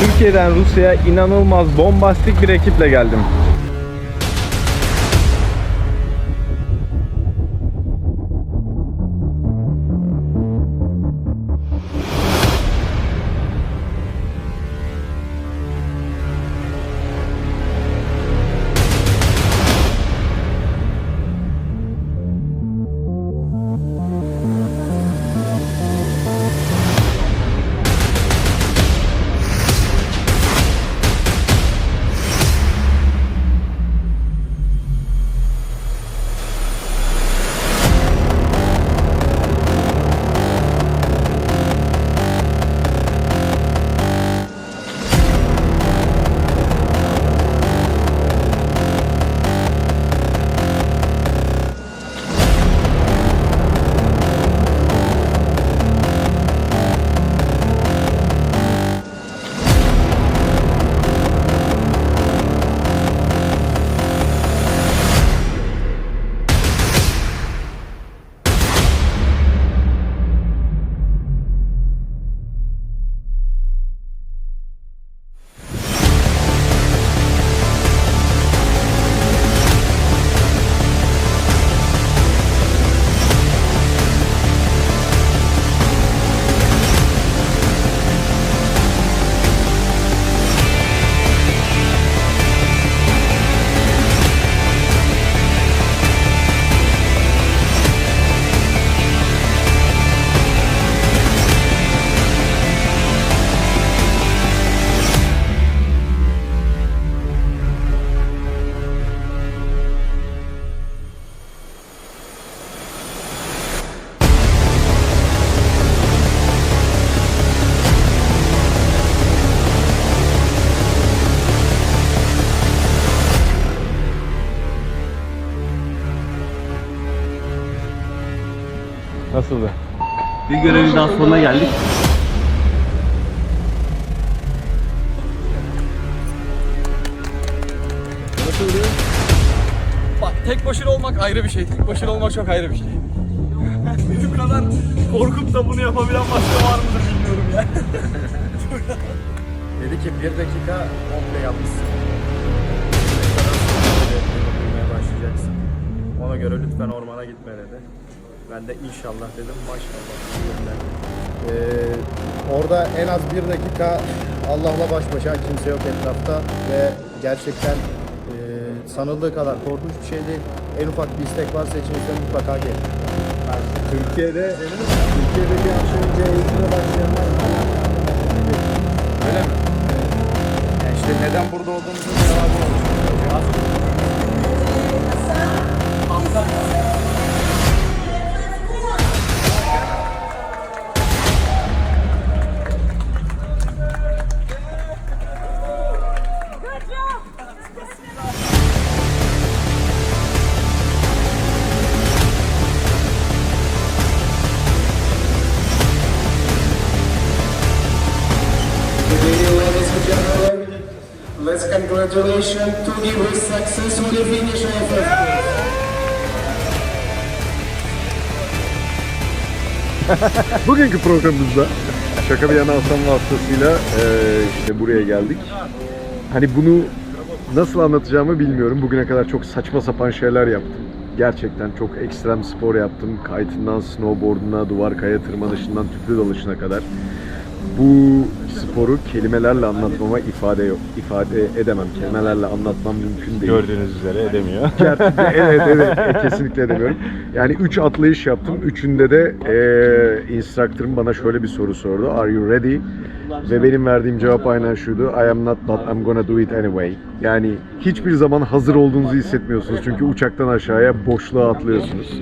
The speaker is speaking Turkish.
Türkiye'den Rusya'ya inanılmaz bombastik bir ekiple geldim. Nasıldı? Bir görevin daha sonuna geldik. Bak tek başına olmak ayrı bir şey. Tek başına olmak çok ayrı bir şey. Benim kadar korkup da bunu yapabilen başka var mıdır bilmiyorum ya. Dedi ki bir dakika komple yalnızsın. Ne kadar başlayacaksın. Ona göre lütfen ormana gitme dedi. Ben de inşallah dedim maşallah. Ee, orada en az bir dakika Allah'la baş başa kimse yok etrafta ve gerçekten e, sanıldığı kadar korkunç bir şey değil. En ufak bir istek varsa içinizde mutlaka gelin. Türkiye'de Türkiye'de bir an önce eğitime başlayanlar Öyle mi? Yani işte neden burada olduğumuzun cevabı olacak. Let's congratulations to give us successfully finish festival. Bugünkü programımızda şaka bir yana Hasan vasıtasıyla eee, işte buraya geldik. Hani bunu nasıl anlatacağımı bilmiyorum. Bugüne kadar çok saçma sapan şeyler yaptım. Gerçekten çok ekstrem spor yaptım. Kaytından snowboarduna, duvar kaya tırmanışından tüplü dalışına kadar. Bu sporu kelimelerle anlatmama ifade yok. ifade edemem. Kelimelerle anlatmam mümkün değil. Gördüğünüz üzere edemiyor. Gerçekten evet evet e, kesinlikle edemiyorum. Yani 3 atlayış yaptım. Üçünde de e, instruktörüm bana şöyle bir soru sordu. Are you ready? Ve benim verdiğim cevap aynen şuydu. I am not but I'm gonna do it anyway. Yani hiçbir zaman hazır olduğunuzu hissetmiyorsunuz. Çünkü uçaktan aşağıya boşluğa atlıyorsunuz.